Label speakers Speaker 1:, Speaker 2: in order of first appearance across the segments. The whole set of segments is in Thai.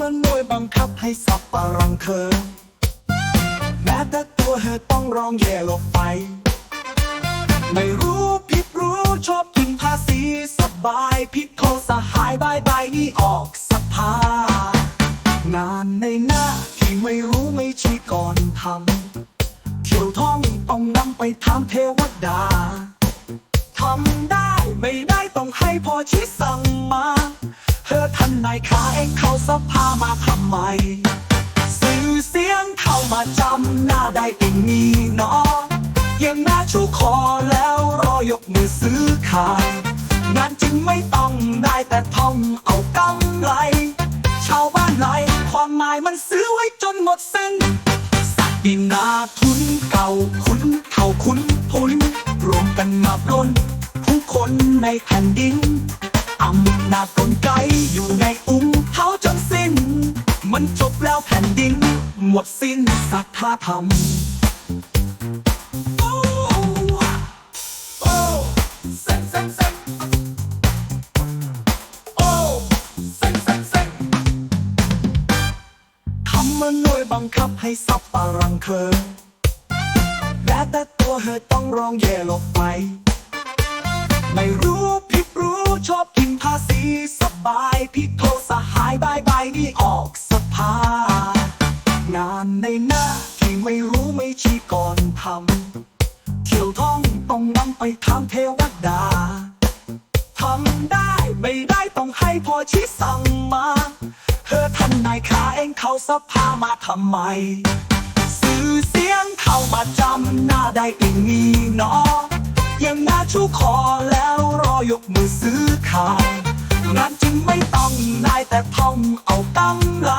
Speaker 1: มันวยบังคับให้สับปะรังเธอแม้แต่ตัวเธอต้องร้องแย่ลงไป ไม่รู้ผิดรู้ชอบกินภาษีสบาย ผิดโทษสหายบายบายนี่ออก ในหน้าที่ไม่รู้ไม่ชี้ก่อนทำเที่ยวท่องต้องนำไปถามเทวดาทำได้ไม่ได้ต้องให้พอชี้สั่งมาเธอท่านนายขาเองเขาสภามาทำไม สื่อเสียงเข้ามาจำหน้าได้เองนี่เนาะยังหน้าชูคอแล้วรอยกมือซื้อขายงานจึงไม่ต้องได้แต่ท่องเอากำไร ชาวบ้านไหน ความหมายมันซื้อไว้จนหมดเส้นสักดินาทุนเก่าคุ้นเข่าคุ้นทุนรวมกันมาปล้นผู้คนในแผ่นดินอำนาจกลไกอยู่ในอุ้งเท้าจนสิ้น มันจบแล้วแผ่นดิน หมดสิ้นศรัทธาธรรม มันหน่วยบังคับให้สับปะรังเคอแม้แต่ตัวเธอต้องร้องแย่ลงไป ไม่รู้ผิดรู้ชอบกินภาษีสบายผิดโทษสหายบายบายนี่ออกสภา งานในหน้าที่ไม่รู้ไม่ชี้ก่อนทำเที่ยวท่องต้องนำไปถามเทวดาทำได้ไม่ได้ต้องให้พอชี้สั่งมา เขาสภามาทำไม สื่อเสียงเข้ามาจำหน้าได้เองนี่เนาะยังหน้าชูคอแล้วรอยกมือซื้อขายงานจึงไม่ต้องได้แต่ท่องเอาตั้งไร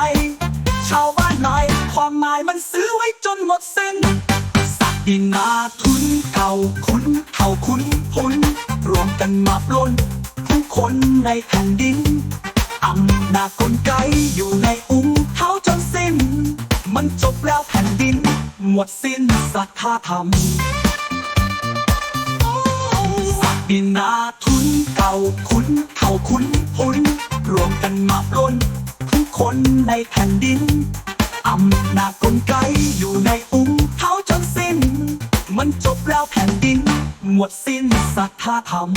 Speaker 1: ชาวบ้านไหนความหมายมันซื้อไว้จนหมดเส้นสักดินนาทุนเก่าคุ้นเข่าคุ้นพุนรวมกันมาปล้นผู้คนในแผ่นดินอำ นาจกลไกอยู่ในอุ้งเท้าจนสิ้น มันจบแล้วแผ่นดิน หมดสิ้นศรัทธาธรรมสักดินนาทุนเก่าคุ้นเข่าคุ้นพุนรวมกันมาปล้นผู้คนในแผ่นดินอำนาจกลไกอยู่ในอุ้งเท้าจนสิ้น มันจบแล้วแผ่นดิน หมดสิ้นศรัทธาธรรม